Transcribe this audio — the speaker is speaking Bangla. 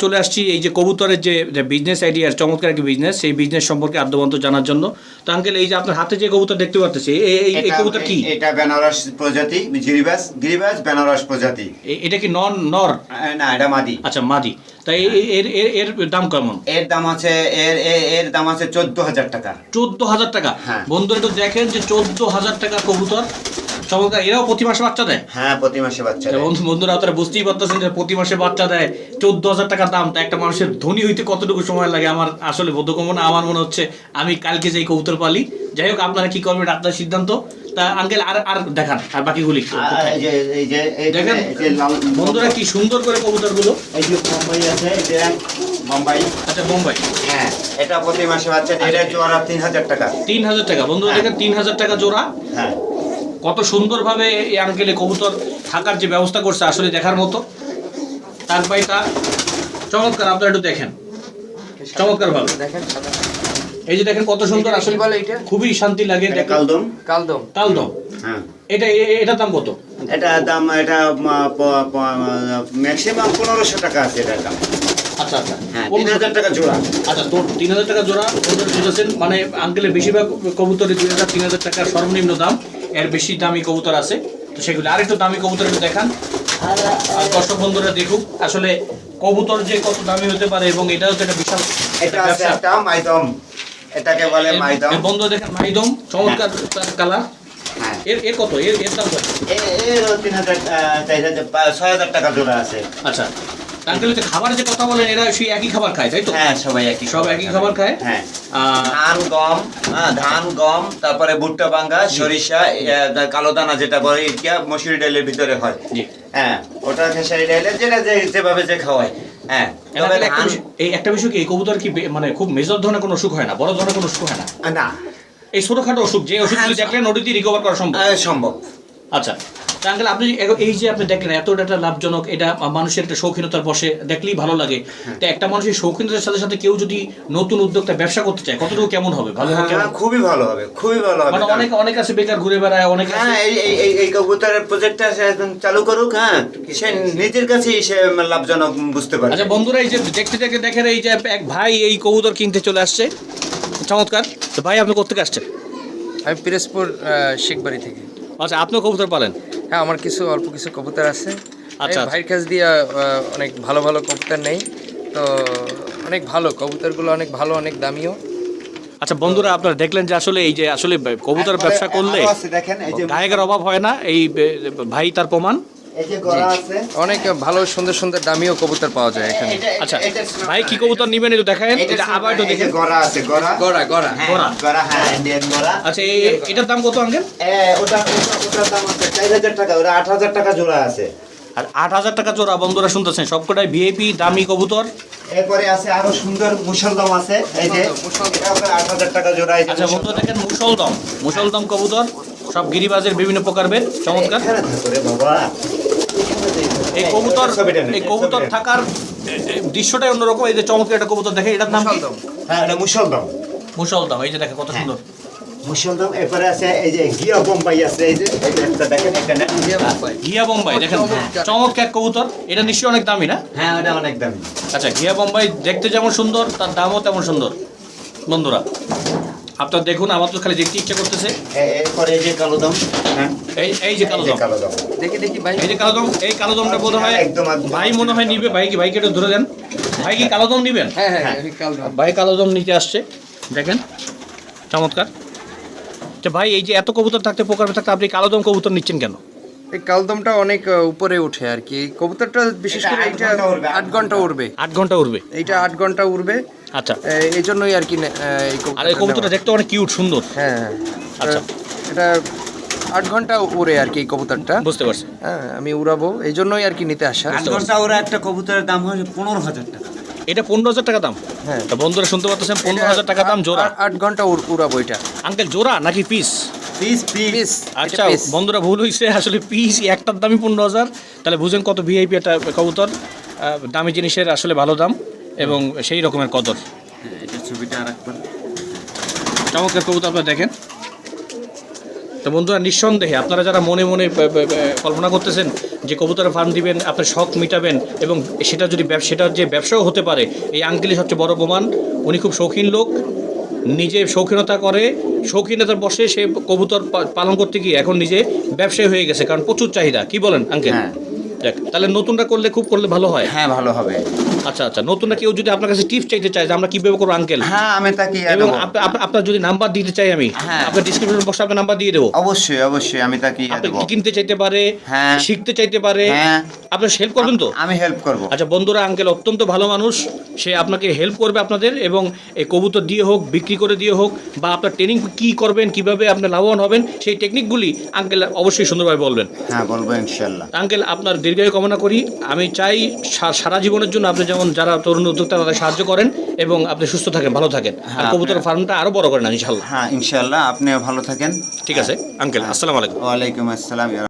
চলে আসছি এই যে কবুতরের যে বিজনেস আইডিয়ার চমৎকার একটি বিজনেস সেই বিজনেস সম্পর্কে আদ্যবন্ত জানার জন্য। তো আঙ্কেল এই যে আপনার হাতে যে কবুতর দেখতে পাচ্ছি এই কবুতর কি? এটা বেনারস প্রজাতি গিরিবাজ গিরিবাজ বেনারস প্রজাতি। এটা কি নন নর? না এটা মাদি। আচ্ছা মাদি। তাই এর এর এর দাম কেমন? এর দাম আছে এর এর- দাম আছে চোদ্দ হাজার টাকা। চোদ্দ হাজার টাকা? হ্যাঁ। বন্ধুরা একটু দেখেন যে চোদ্দ হাজার টাকা কবুতর। চমৎকার এরাও প্রতি মাসে বাচ্চা দেয়? হ্যাঁ প্রতি মাসে বাচ্চা দেয়। বন্ধু বন্ধুরা আপনারা বুঝতেই পারতেছেন যে প্রতি মাসে বাচ্চা দেয়। চোদ্দ হাজার টাকা দাম তা একটা মানুষের ধনী হইতে কতটুকু সময় লাগে? আমার আসলে বোধগম্য না আমার মনে হচ্ছে আমি কালকে যেই কবুতর পালি যাই হোক আপনারা কি করবেন আপনার সিদ্ধান্ত। তা আঙ্কেল আর আর দেখান আর বাকিগুলি দেখেন বন্ধুরা কি সুন্দর করে কবুতরগুলো। এই যে বোম্বাই আছে বোম্বাই। আচ্ছা বোম্বাই। হ্যাঁ এটা প্রতি মাসে বাচ্চা এটা জোড়া তিন হাজার টাকা। তিন হাজার টাকা বন্ধুরা হ্যাঁ। দেখেন তিন হাজার টাকা জোড়া। হ্যাঁ। কত সুন্দরভাবে এই আঙ্কেলে কবুতর থাকার যে ব্যবস্থা করছে আসলে দেখার মতো। তার পাইটা চমৎকার আপনারা একটু দেখেন। চমৎকার ভাবে দেখেন এই যে দেখেন কত সুন্দর আসলে এটা? খুবই শান্তি লাগে এটা দেখেন কালদম? কালদম। হ্যাঁ। এটা এ- এ- এটার দাম কত? এটা দাম এটা ম্যাক্সিমাম পনেরোশো টাকা আছে এটার দাম। আচ্ছা আচ্ছা। হ্যাঁ তিন হাজার টাকা জোড়া। আচ্ছা তো তিন হাজার টাকা জোড়া বুঝেছেন মানে আঙ্কেলের বেশিরভাগ কবুতরের দুই হাজার তিন হাজার টাকার সর্বনিম্ন দাম। এর বেশি দামি কবুতর আছে। তো সেগুলো আর একটু দামি কবুতর একটু দেখান। আর দর্শক বন্ধুরা দেখুক আসলে কবুতর যে কত দামি হতে পারে এবং এটাও তো একটা বিশাল এটা আছে একটা মাইদম। এটাকে বলে মাইদম। বন্ধু দেখেন মাইদম চমৎকার কালার। হ্যাঁ। এর এর কত? এর এর দাম কত? এ- এর তিন হাজার আহ, চার হাজার পা- ছয় হাজার টাকা জোড়া আছে। আচ্ছা। আঙ্কেল যে খাবার যে কথা বলেন এরা সেই একই খাবার খায় তাই তো? হ্যাঁ সবাই একই সব একই খাবার খায়? হ্যাঁ। ধান গম হ্যাঁ ধান গম তারপরে ভুট্টা সরিষা কালো দানা যেটা বলে ইয়া মসুরি ডালের ভিতরে হয়। হ্যাঁ ওটা খেসারি ডালের যেটা যে যেভাবে যে খাওয়ায়। হ্যাঁ এই একটা বিষয় কি এই কবুতর কি মানে খুব মেজর ধরনের কোনো অসুখ হয় না? বড় ধরনের কোনো অসুখ হয় না? না। এই ছোটখাটো অসুখ যে অসুখগুলি হ্যাঁ, দেখলেন ওটি রিকভার করা সম্ভব? সম্ভব। আচ্ছা। আঙ্কেল আপনি এই যে আপনি দেখলেন এতটা একটা লাভজনক এটা মানুষের একটা শৌখিনতার বসে দেখলেই ভালো লাগে। হ্যাঁ। তো একটা মানুষের শৌখিনতার সাথে সাথে কেউ যদি নতুন উদ্যোক্তা ব্যবসা করতে চায় কতটুকু কেমন হবে? ভালো হবে? হ্যাঁ, খুবই ভালো হবে খুবই ভালো হবে। মানে অনেক অনেক আছে বেকার ঘুরে বেড়ায় অনেক হ্যাঁ এই এই এই- এই কবুতরের প্রজেক্টটা সে একদম চালু করুক হ্যাঁ সে নিজের কাছেই সে লাভজনক বুঝতে পারে আচ্ছা বন্ধুরা এই যে দেখতে দেখতে দেখেন এই যে এক ভাই এই কবুতর কিনতে চলে আসছে। চমৎকার। তো ভাই আপনি কোথেকে আসছেন? আমি পিরোজপুর আহ, শেখবাড়ি থেকে। আচ্ছা আপনিও কবুতর পালেন? হ্যাঁ আমার কিছু অল্প কিছু কবুতর আছে। আচ্ছা, ভাইয়ের কাছ দিয়ে অনেক ভালো ভালো কবুতর নেই। তো অনেক ভালো কবুতরগুলো অনেক ভালো অনেক দামিও। আচ্ছা বন্ধুরা আপনারা দেখলেন যে আসলে এই যে আসলে কবুতর ব্যবসা করলে দেখেন এই যে গায়কের অভাব হয় না এই ভাই তার প্রমাণ। অনেক ভালো সুন্দর সুন্দর দামিও কবুতর পাওয়া যায় এখানে। আচ্ছা ভাই কি কবুতর নিবেন একটু দেখায়েন? এটা এটা আবার একটু দেখেন। গড়া আছে গড়া। গড়া গড়া। হ্যাঁ, গড়া। গড়া হ্যাঁ ইন্ডিয়ান গড়া। আচ্ছা এটার দাম কত আঙ্কেল? এ, ওটা ওটা- ওটার দাম আছে চার হাজার টাকা ওটা আট হাজার টাকা জোড়া আছে। আর আট হাজার টাকা জোড়া বন্ধুরা শুনতেছেন সবকটাই ভিআইপি দামি কবুতর। এরপরে আছে আরও সুন্দর মুসলদম আছে এই যে। আট হাজার টাকা জোড়া এই যে আচ্ছা বন্ধুরা দেখেন মুসলদম মুসলদম কবুতর সব গিরিবাজের বিভিন্ন প্রকারভেদ চমৎকার। বাবা। এই কবুতর এই কবুতর থাকার দৃশ্যটাই অন্যরকম। এই যে চমৎকার একটা কবুতর দেখে এটার নাম। হ্যাঁ এটা মুসলদম মুসলদম এই যে দেখে কত সুন্দর। মুসলদম এরপরে আছে এই যে গিয়া বোম্বাই আছে এই যে এই যে একটা দেখেন এখানে জিয়া বোম্বাই। দেখেন চমৎকার। কবুতর। এটা নিশ্চয়ই অনেক দামি না? হ্যাঁ ওটা অনেক দামি। আচ্ছা ঘিয়া বোম্বাই দেখতে যেমন সুন্দর তার দামও তেমন সুন্দর। বন্ধুরা আপনার দেখুন আমার তো খালি দেখতে ইচ্ছা করতেছে। এরপরে এই যে কালোদম হ্যাঁ? এই এই যে কালো দম। কালোদম দেখি দেখি ভাই। এই যে কালো দম এই কালো দমটা বোধ হয় একদম, একদম। ভাই মনে হয় নিবে ভাই কি ভাইকে একটু ধরে দেন। ভাই কি কালো দম নিবেন? হ্যাঁ হ্যাঁ হ্যাঁ। ভাই কালো দম নিতে আসছে। দেখেন চমৎকার। আচ্ছা ভাই এই যে এত কবুতর থাকতে পোকার থাকতে আপনি কালো দম কবুতর নিচ্ছেন কেন? এই কালদমটা অনেক উপরে ওঠে আর কি। কবুতরটা বিশেষ এটা করে আট এইটা ঘণ্টা উড়বে, আট ঘণ্টা উড়বে। আট ঘণ্টা উঠবে এইটা আট ঘণ্টা উড়বে। আচ্ছা। এই জন্যই আর কি আর এই কবুতরটা দেখতে অনেক কিউট সুন্দর। হ্যাঁ হ্যাঁ। আচ্ছা। এটা আট ঘণ্টা উড়ে আর কি এই কবুতরটা। বুঝতে পারছি। হ্যাঁ আমি উড়াবো। এই জন্যই আর কি নিতে আসা। আট ঘণ্টা ওরা একটা কবুতরের দাম হয় পনেরো হাজার টাকা। এটা পনেরো হাজার টাকা দাম? হ্যাঁ। তা বন্ধুরা শুনতে পাচ্ছেন পনেরো হাজার টাকা দাম জোড়া। আট- ঘণ্টা উড়- উড়াবো এটা। আঙ্কেল জোড়া নাকি পিস পিস পিস পিস আচ্ছা বন্ধুরা ভুল হয়েছে আসলে পিস একটার দামই পনেরো হাজার। তাহলে বুঝেন কত ভিআইপি একটা কবুতর। দামি জিনিসের আসলে ভালো দাম এবং সেই রকমের কদর। এটা ছবিটা চমৎকার কবুতর আপনারা দেখেন। তো বন্ধুরা নিঃসন্দেহে আপনারা যারা মনে মনে কল্পনা করতেছেন যে কবুতরের ফার্ম দিবেন আপনার শখ মিটাবেন এবং সেটা যদি সেটার যে ব্যবসাও হতে পারে এই আঙ্কেলই সবচেয়ে বড় প্রমাণ। উনি খুব শৌখিন লোক। নিজে শৌখিনতা করে, শৌখিনতার বসে সে কবুতর পালন করতে গিয়ে এখন নিজে ব্যবসায়ী হয়ে গেছে, কারণ প্রচুর চাহিদা। কি বলেন, আঙ্কেল? তাহলে নতুনটা করলে খুব করলে ভালো হয়। হ্যাঁ ভালো হবে। আচ্ছা আচ্ছা নতুনটা কেউ যদি আপনার কাছে টিপস চাইতে চায় যে আমরা কীভাবে করব আঙ্কেল হ্যাঁ আমি তাকে এবং আপনার যদি নাম্বার দিতে চাই আমি হ্যাঁ। আপনার ডিসক্রিপশন বক্সে আপনার নাম্বার দিয়ে দেবো। অবশ্যই অবশ্যই আমি তাকে আপনি কিনতে চাইতে পারে হ্যাঁ। শিখতে চাইতে পারে হ্যাঁ। আপনার হেল্প করবেন তো? আমি হেল্প করব। আচ্ছা বন্ধুরা আঙ্কেল অত্যন্ত ভালো মানুষ। সে আপনাকে হেল্প করবে আপনাদের এবং এই কবুতর দিয়ে হোক বিক্রি করে দিয়ে হোক বা আপনার ট্রেনিং কি করবেন কীভাবে আপনি লাভবান হবেন সেই টেকনিকগুলি আঙ্কেল অবশ্যই সুন্দরভাবে বলবেন। হ্যাঁ বলব ইনশাল্লাহ। আঙ্কেল আপনার দীর্ঘায়ু কামনা করি। আমি চাই সারা জীবনের জন্য আপনি যেমন যারা তরুণ উদ্যোক্তা তাদের সাহায্য করেন এবং আপনি সুস্থ থাকেন ভালো থাকেন। আর হ্যাঁ, কবুতর ফার্মটা আরও বড় করেন ইনশাল্লাহ। হ্যাঁ ইনশাল্লাহ আপনিও ভালো থাকেন। ঠিক আছে আঙ্কেল আসসালামু আলাইকুম। ওয়ালাইকুম আসসালাম।